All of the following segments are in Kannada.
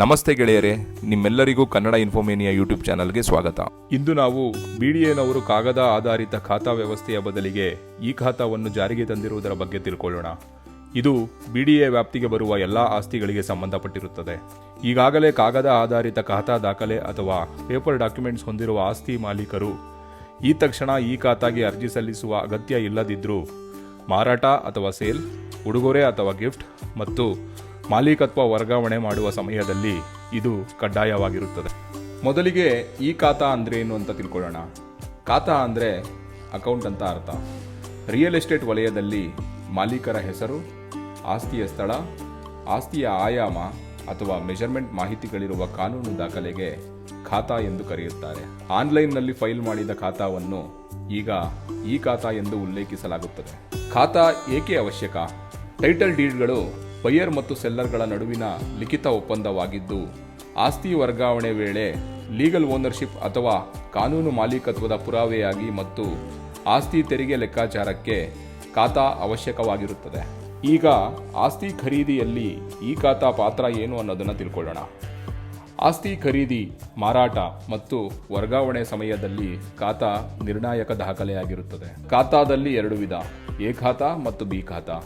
ನಮಸ್ತೆ ಗೆಳೆಯರೇ, ನಿಮ್ಮೆಲ್ಲರಿಗೂ ಕನ್ನಡ ಇನ್ಫೋಮೇನಿಯಾ ಯೂಟ್ಯೂಬ್ ಚಾನಲ್ಗೆ ಸ್ವಾಗತ. ಇಂದು ನಾವು ಬಿಡಿಎನವರು ಕಾಗದ ಆಧಾರಿತ ಖಾತಾ ವ್ಯವಸ್ಥೆಯ ಬದಲಿಗೆ ಈ ಖಾತಾವನ್ನು ಜಾರಿಗೆ ತಂದಿರುವುದರ ಬಗ್ಗೆ ತಿಳ್ಕೊಳ್ಳೋಣ. ಇದು ಬಿಡಿಎ ವ್ಯಾಪ್ತಿಗೆ ಬರುವ ಎಲ್ಲ ಆಸ್ತಿಗಳಿಗೆ ಸಂಬಂಧಪಟ್ಟಿರುತ್ತದೆ. ಈಗಾಗಲೇ ಕಾಗದ ಆಧಾರಿತ ಖಾತಾ ದಾಖಲೆ ಅಥವಾ ಪೇಪರ್ ಡಾಕ್ಯುಮೆಂಟ್ಸ್ ಹೊಂದಿರುವ ಆಸ್ತಿ ಮಾಲೀಕರು ಈ ತಕ್ಷಣ ಈ ಖಾತಾಗೆ ಅರ್ಜಿ ಸಲ್ಲಿಸುವ ಅಗತ್ಯ ಇಲ್ಲದಿದ್ದರೂ ಮಾರಾಟ ಅಥವಾ ಸೇಲ್, ಉಡುಗೊರೆ ಅಥವಾ ಗಿಫ್ಟ್ ಮತ್ತು ಮಾಲೀಕತ್ವ ವರ್ಗಾವಣೆ ಮಾಡುವ ಸಮಯದಲ್ಲಿ ಇದು ಕಡ್ಡಾಯವಾಗಿರುತ್ತದೆ. ಮೊದಲಿಗೆ ಈ ಖಾತಾ ಏನು ಅಂತ ತಿಳ್ಕೊಳ್ಳೋಣ. ಖಾತಾ ಅಂದರೆ ಅಕೌಂಟ್ ಅಂತ ಅರ್ಥ. ರಿಯಲ್ ಎಸ್ಟೇಟ್ ವಲಯದಲ್ಲಿ ಮಾಲೀಕರ ಹೆಸರು, ಆಸ್ತಿಯ ಸ್ಥಳ, ಆಸ್ತಿಯ ಆಯಾಮ ಅಥವಾ ಮೆಜರ್ಮೆಂಟ್ ಮಾಹಿತಿಗಳಿರುವ ಕಾನೂನು ದಾಖಲೆಗೆ ಖಾತಾ ಎಂದು ಕರೆಯುತ್ತಾರೆ. ಆನ್ಲೈನ್ನಲ್ಲಿ ಫೈಲ್ ಮಾಡಿದ ಖಾತಾವನ್ನು ಈಗ ಈ ಖಾತಾ ಎಂದು ಉಲ್ಲೇಖಿಸಲಾಗುತ್ತದೆ. ಖಾತಾ ಏಕೆ ಅವಶ್ಯಕ? ಟೈಟಲ್ ಡೀಡ್ಗಳು ಬೈಯರ್ ಮತ್ತು ಸೆಲ್ಲರ್ಗಳ ನಡುವಿನ ಲಿಖಿತ ಒಪ್ಪಂದವಾಗಿದ್ದು, ಆಸ್ತಿ ವರ್ಗಾವಣೆ ವೇಳೆ ಲೀಗಲ್ ಓನರ್ಶಿಪ್ ಅಥವಾ ಕಾನೂನು ಮಾಲೀಕತ್ವದ ಪುರಾವೆಯಾಗಿ ಮತ್ತು ಆಸ್ತಿ ತೆರಿಗೆ ಲೆಕ್ಕಾಚಾರಕ್ಕೆ ಖಾತಾ ಅವಶ್ಯಕವಾಗಿರುತ್ತದೆ. ಈಗ ಆಸ್ತಿ ಖರೀದಿಯಲ್ಲಿ ಈ ಖಾತಾ ಪಾತ್ರ ಏನು ಅನ್ನೋದನ್ನು ತಿಳ್ಕೊಳ್ಳೋಣ. ಆಸ್ತಿ ಖರೀದಿ, ಮಾರಾಟ ಮತ್ತು ವರ್ಗಾವಣೆ ಸಮಯದಲ್ಲಿ ಖಾತಾ ನಿರ್ಣಾಯಕ ದಾಖಲೆಯಾಗಿರುತ್ತದೆ. ಖಾತಾದಲ್ಲಿ ಎರಡು ವಿಧ, ಎ ಖಾತಾ ಮತ್ತು ಬಿ ಖಾತಾ.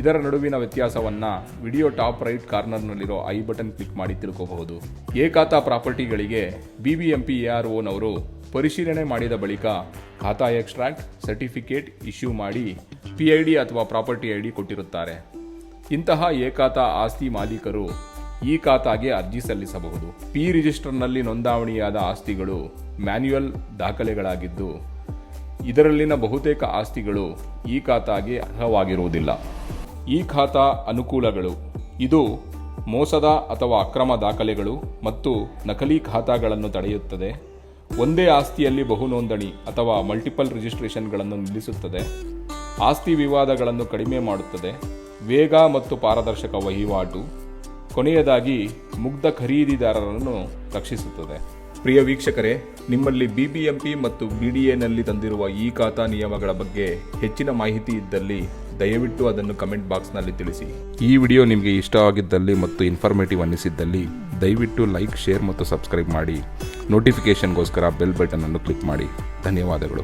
ಇದರ ನಡುವಿನ ವ್ಯತ್ಯಾಸವನ್ನ ವಿಡಿಯೋ ಟಾಪ್ ರೈಟ್ ಕಾರ್ನರ್ನಲ್ಲಿರೋ ಐ ಬಟನ್ ಕ್ಲಿಕ್ ಮಾಡಿ ತಿಳ್ಕೋಬಹುದು. ಏಕಾತ ಪ್ರಾಪರ್ಟಿಗಳಿಗೆ ಬಿಬಿಎಂಪಿ ಎಆರ್ಒನವರು ಪರಿಶೀಲನೆ ಮಾಡಿದ ಬಳಿಕ ಖಾತಾ ಎಕ್ಸ್ಟ್ರಾಕ್ಟ್, ಸರ್ಟಿಫಿಕೇಟ್ ಇಶ್ಯೂ ಮಾಡಿ ಪಿಐಡಿ ಅಥವಾ ಪ್ರಾಪರ್ಟಿ ಐಡಿ ಕೊಟ್ಟಿರುತ್ತಾರೆ. ಇಂತಹ ಏಕಾತಾ ಆಸ್ತಿ ಮಾಲೀಕರು ಈ ಖಾತಾಗೆ ಅರ್ಜಿ ಸಲ್ಲಿಸಬಹುದು. ಪಿ ರಿಜಿಸ್ಟರ್ನಲ್ಲಿ ನೋಂದಾವಣಿಯಾದ ಆಸ್ತಿಗಳು ಮ್ಯಾನ್ಯುಯಲ್ ದಾಖಲೆಗಳಾಗಿದ್ದು, ಇದರಲ್ಲಿನ ಬಹುತೇಕ ಆಸ್ತಿಗಳು ಈ ಖಾತಾಗೆ ಅರ್ಹವಾಗಿರುವುದಿಲ್ಲ. ಈ ಖಾತಾ ಅನುಕೂಲಗಳು. ಇದು ಮೋಸದ ಅಥವಾ ಅಕ್ರಮ ದಾಖಲೆಗಳು ಮತ್ತು ನಕಲಿ ಖಾತಾಗಳನ್ನು ತಡೆಯುತ್ತದೆ. ಒಂದೇ ಆಸ್ತಿಯಲ್ಲಿ ಬಹು ನೋಂದಣಿ ಅಥವಾ ಮಲ್ಟಿಪಲ್ ರಿಜಿಸ್ಟ್ರೇಷನ್ಗಳನ್ನು ನಿಲ್ಲಿಸುತ್ತದೆ. ಆಸ್ತಿ ವಿವಾದಗಳನ್ನು ಕಡಿಮೆ ಮಾಡುತ್ತದೆ. ವೇಗ ಮತ್ತು ಪಾರದರ್ಶಕ ವಹಿವಾಟು. ಕೊನೆಯದಾಗಿ, ಮುಗ್ಧ ಖರೀದಿದಾರರನ್ನು ರಕ್ಷಿಸುತ್ತದೆ. ಪ್ರಿಯ ವೀಕ್ಷಕರೇ, ನಿಮ್ಮಲ್ಲಿ ಬಿ ಬಿ ಎಂ ಪಿ ಮತ್ತು ಬಿ ಡಿ ಎನಲ್ಲಿ ತಂದಿರುವ ಈ ಖಾತಾ ನಿಯಮಗಳ ಬಗ್ಗೆ ಹೆಚ್ಚಿನ ಮಾಹಿತಿ ಇದ್ದಲ್ಲಿ ದಯವಿಟ್ಟು ಅದನ್ನು ಕಮೆಂಟ್ ಬಾಕ್ಸ್ನಲ್ಲಿ ತಿಳಿಸಿ. ಈ ವಿಡಿಯೋ ನಿಮಗೆ ಇಷ್ಟ ಆಗಿದ್ದಲ್ಲಿ ಮತ್ತು ಇನ್ಫಾರ್ಮೇಟಿವ್ ಅನ್ನಿಸಿದ್ದಲ್ಲಿ ದಯವಿಟ್ಟು ಲೈಕ್, ಶೇರ್ ಮತ್ತು ಸಬ್ಸ್ಕ್ರೈಬ್ ಮಾಡಿ. ನೋಟಿಫಿಕೇಷನ್ಗೋಸ್ಕರ ಬೆಲ್ ಬಟನ್ ಅನ್ನು ಕ್ಲಿಕ್ ಮಾಡಿ. ಧನ್ಯವಾದಗಳು.